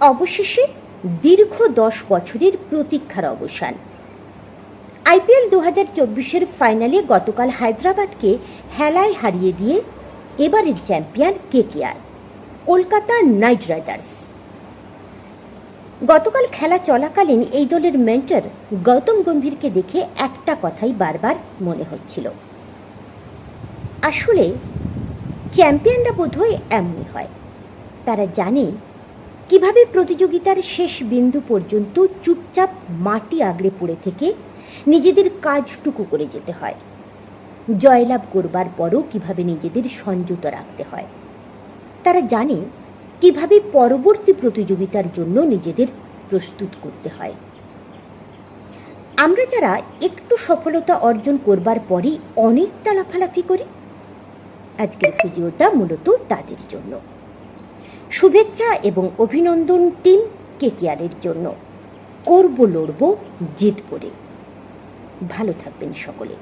অবশেষে দীর্ঘ দশ বছরের প্রতীক্ষার অবসান। আইপিএল দু হাজার চব্বিশের ফাইনালে গতকাল হায়দ্রাবাদকে হেলায় হারিয়ে দিয়ে এবারের champion KKR, Kolkata Knight Riders. গতকাল খেলা চলাকালীন এই দলের মেন্টর গৌতম গম্ভীরকে দেখে একটা কথাই বারবার মনে হচ্ছিল। আসলে চ্যাম্পিয়নরা বোধহয় এমনই হয়। তারা জানে কীভাবে প্রতিযোগিতার শেষ বিন্দু পর্যন্ত চুপচাপ মাটি আগড়ে পড়ে থেকে নিজেদের কাজটুকু করে যেতে হয়? জয়লাভ করবার পরও কীভাবে নিজেদের সংযত রাখতে হয়? তারা জানে কীভাবে পরবর্তী প্রতিযোগিতার জন্য নিজেদের প্রস্তুত করতে হয়। আমরা যারা একটু সফলতা অর্জন করবার পরই অনেকটা লাফালাফি করি, আজকের ভিডিওটা মূলত তাদের জন্য। শুভেচ্ছা এবং অভিনন্দন টিম কেকেআরের জন্য। করব লড়ব জিত করে ভালো থাকবেন সকলে।